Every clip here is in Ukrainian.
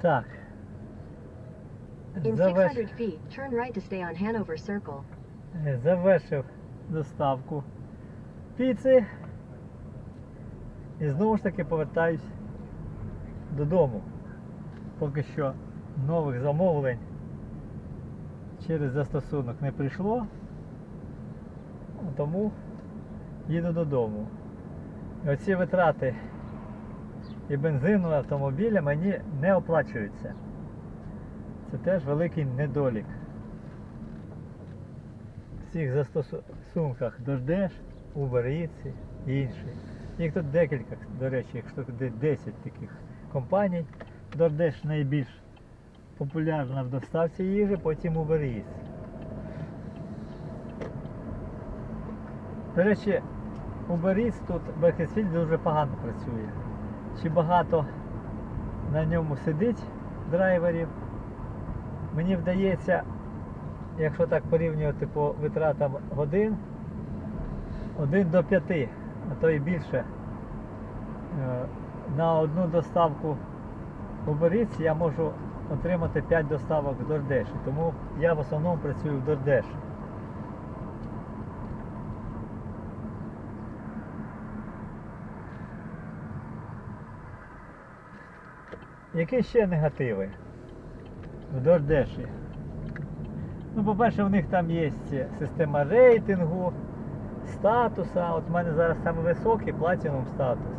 Так. In 600 feet, turn right to stay on Hanover Circle. Е, Завершив доставку піци. І знову ж таки повертаюсь додому. Поки що нових замовлень через застосунок не прийшло. Тому їду додому. І оці витрати і бензину, автомобіля мені не оплачуються. Це теж великий недолік. В цих застосунках Дождеш, Uber Eats і інші. Їх тут декілька, до речі, якщо де 10 таких компаній. Дождеш найбільш популярна в доставці їжі, потім Uber Eats. До речі, Uber Eats тут в Бекесфілді дуже погано працює. Чи багато на ньому сидить драйверів. Мені вдається, якщо так порівнювати по витратам годин, 1 до 5, а то і більше. е, На одну доставку Eats я можу отримати 5 доставок в DoorDash. Тому я в основному працюю в DoorDash. Які ще негативи в DoorDash? Ну, по-перше, у них там є система рейтингу, статуса. От в мене зараз саме високий платінум статус.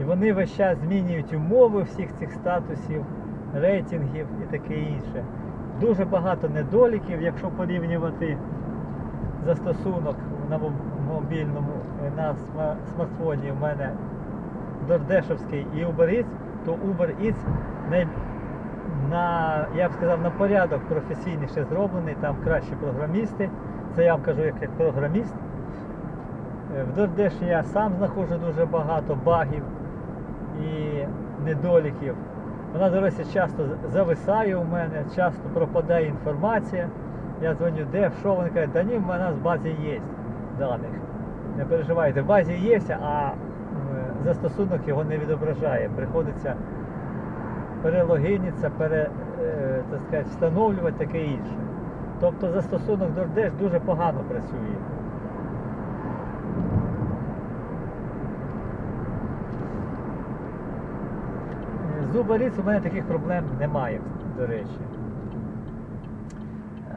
І вони весь час змінюють умови всіх цих статусів, рейтингів і таке інше. Дуже багато недоліків, якщо порівнювати застосунок на мобільному, на смартфоні в мене Дордешевський і Eats, то Uber Eats най... на, я б сказав, на порядок професійніше зроблений, там кращі програмісти. Це я вам кажу як, як програміст. Е, В DoorDash я сам знаходжу дуже багато багів і недоліків. Вона, до речі, часто зависає у мене, часто пропадає інформація. Я дзвоню, де, що вони кажуть, да ні, в мене в базі є даних. Не переживайте, в базі є, а застосунок його не відображає. Приходиться перелогинитися, пере, е, так сказати, встановлювати таке інше. Тобто застосунок DoorDash дуже погано працює. З Uber у мене таких проблем немає, до речі.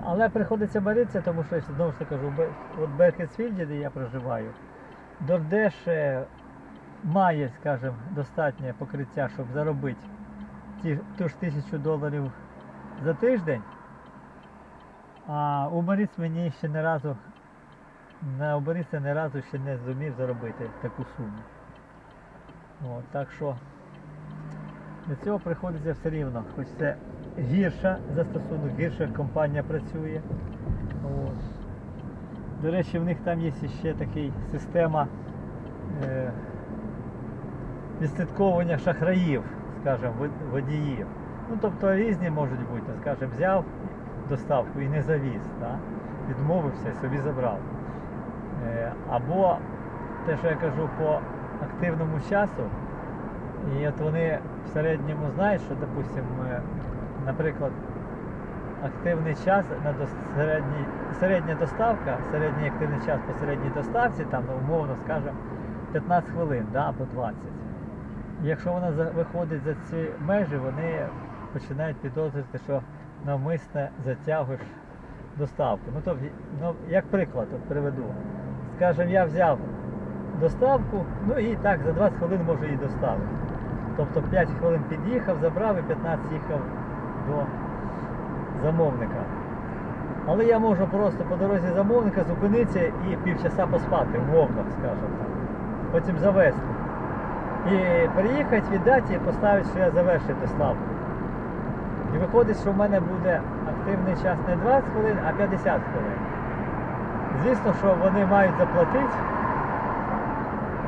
Але приходиться миритися, тому що знову ж таки кажу, в Бе- от в де я проживаю, е, має, скажімо, достатнє покриття, щоб заробити ту ж тисячу доларів за тиждень. А Eats мені ще не разу на Uber не разу ще не зумів заробити таку суму. От, так що до цього приходиться все рівно, хоч це гірша застосунок, гірша компанія працює. От. До речі, в них там є ще така система е, відслідковування шахраїв, скажімо, водіїв. Ну, тобто різні можуть бути, скажімо, взяв доставку і не завіз, так? відмовився і собі забрав. Е, або те, що я кажу по активному часу, і от вони в середньому знають, що, допустим, е, наприклад, активний час на середній, середня доставка, середній активний час по середній доставці, там, умовно скажемо, 15 хвилин да, або 20. Якщо вона виходить за ці межі, вони починають підозрювати, що навмисне затягуєш доставку. Ну, тобто, ну, як приклад от приведу. Скажем, я взяв доставку, ну і так, за 20 хвилин можу її доставити. Тобто 5 хвилин під'їхав, забрав і 15 їхав до замовника. Але я можу просто по дорозі замовника зупинитися і півчаса поспати, умовно, скажімо так. Потім завести. І приїхати, віддати і поставити, що я завершив доставку. І виходить, що в мене буде активний час не 20 хвилин, а 50 хвилин. Звісно, що вони мають заплатити.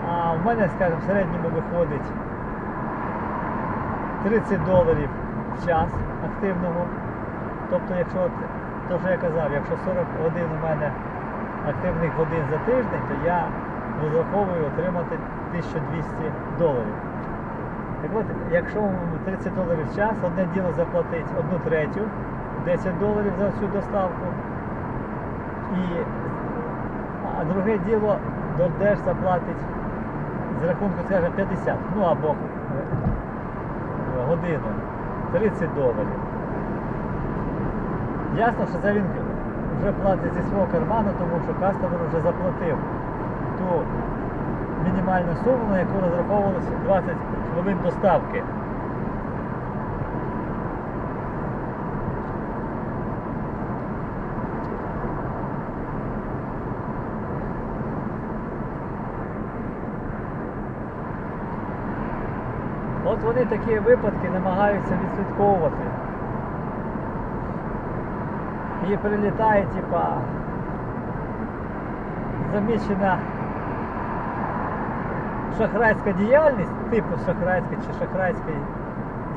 А в мене, скажімо, в середньому виходить 30 доларів в час активного. Тобто, якщо то, що я казав, якщо 40 годин у мене активних годин за тиждень, то я розраховую отримати 1200 доларів. Так от, якщо 30 доларів в час, одне діло заплатить одну третю, 10 доларів за цю доставку. І, а друге діло DoorDash заплатить з рахунку, скажімо, 50, ну або е, годину, 30 доларів. Ясно, що це він вже платить зі свого карману, тому що кастомер вже заплатив ту мінімальну суму, на яку розраховувалося 20 хвилин доставки. От вони такі випадки намагаються відслідковувати. І прилітає, типа, замічена шахрайська діяльність, типу шахрайська чи шахрайська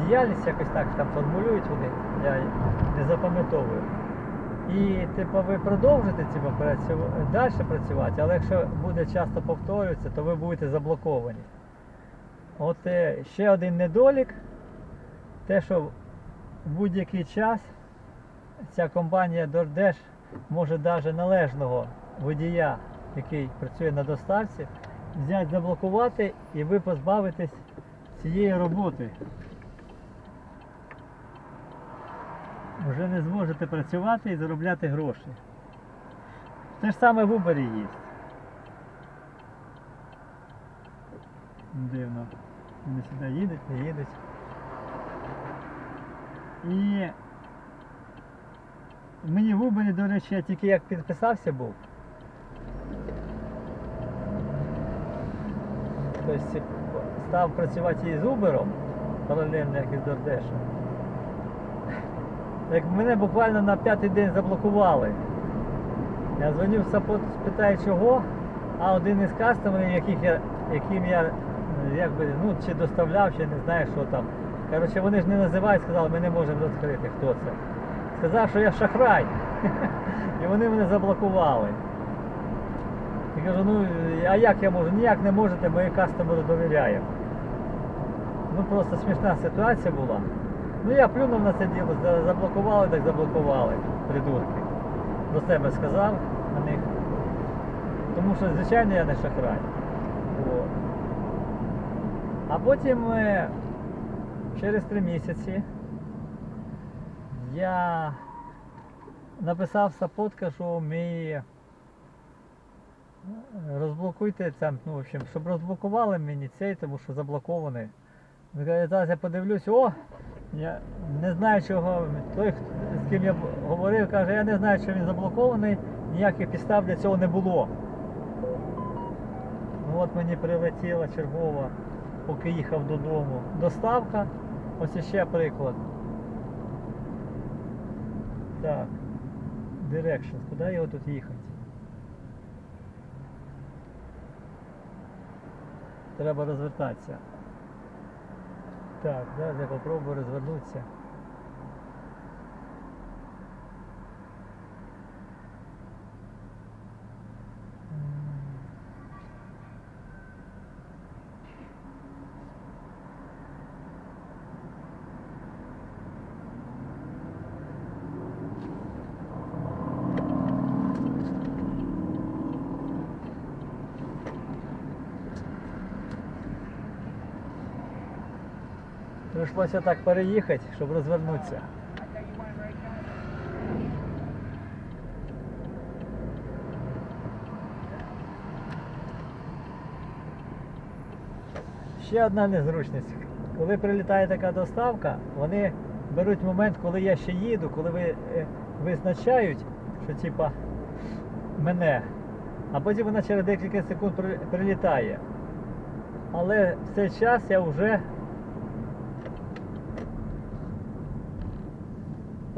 діяльність, якось так там формулюють вони, я не запам'ятовую. І типу, ви продовжите типу, працювати, далі працювати, але якщо буде часто повторюватися, то ви будете заблоковані. От е, ще один недолік, те, що в будь-який час ця компанія DoorDash може навіть належного водія, який працює на доставці, взяти, заблокувати і ви позбавитесь цієї роботи. Вже не зможете працювати і заробляти гроші. Те ж саме в Uber є. Дивно. Вони сюди їдуть, не їдуть. І мені в Uber, до речі, я тільки як підписався був. Тобто став працювати із Uber, паралельно як і з DoorDash. Як мене буквально на п'ятий день заблокували. Я дзвонив в саппорт, питаю чого, а один із кастомерів, яких я, яким я якби, ну, чи доставляв, чи не знаю, що там. Коротше, вони ж не називають, сказали, ми не можемо розкрити, хто це. Сказав, що я шахрай. І вони мене заблокували. Я кажу, ну а як я можу? Ніяк не можете, ми кастомеру довіряємо. Ну просто смішна ситуація була. Ну я плюнув на це діло, заблокували, так заблокували, придурки. До себе сказав на них. Тому що, звичайно, я не шахрай. От. А потім е, через три місяці я написав сапот, кажу, мій розблокуйте там, ну, в общем, щоб розблокували мені цей, тому що заблокований. Каже, Зараз я подивлюсь, о, я не знаю, чого. Той, з ким я говорив, каже, я не знаю, що він заблокований, ніяких підстав для цього не було. Ну от мені прилетіла чергова, поки їхав додому. Доставка. Ось іще приклад. Так. Directions. Куди його тут їхати? Треба розвертатися. Так, зараз я попробую розвернутися. Прийшлося так переїхати, щоб розвернутися. Ще одна незручність. Коли прилітає така доставка, вони беруть момент, коли я ще їду, коли ви е, визначають, що типа мене, а потім вона через декілька секунд при- прилітає. Але в цей час я вже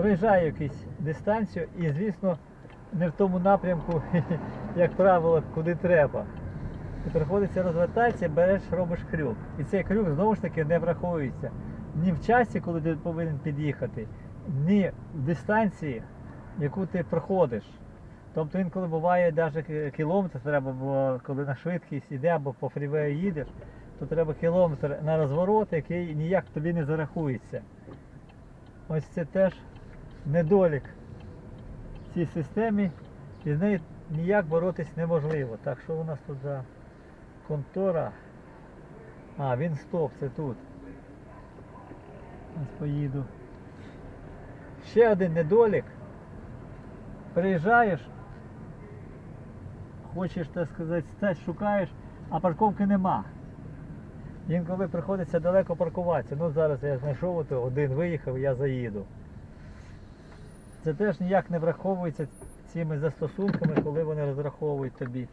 проїжджаю якусь дистанцію і, звісно, не в тому напрямку, як правило, куди треба. І приходиться розвертатися, береш, робиш крюк. І цей крюк знову ж таки не враховується ні в часі, коли ти повинен під'їхати, ні в дистанції, яку ти проходиш. Тобто інколи буває навіть кілометр треба, бо коли на швидкість йде або по фрівею їдеш, то треба кілометр на розворот, який ніяк тобі не зарахується. Ось це теж недолік в цій системі, і з нею ніяк боротись неможливо. Так що у нас тут за контора? А, він стоп, це тут. Ось поїду. Ще один недолік. Приїжджаєш, хочеш, так сказати, стать, шукаєш, а парковки нема. Інколи приходиться далеко паркуватися. Ну зараз я знайшов один виїхав, я заїду. Це теж ніяк не враховується цими застосунками, коли вони розраховують тобі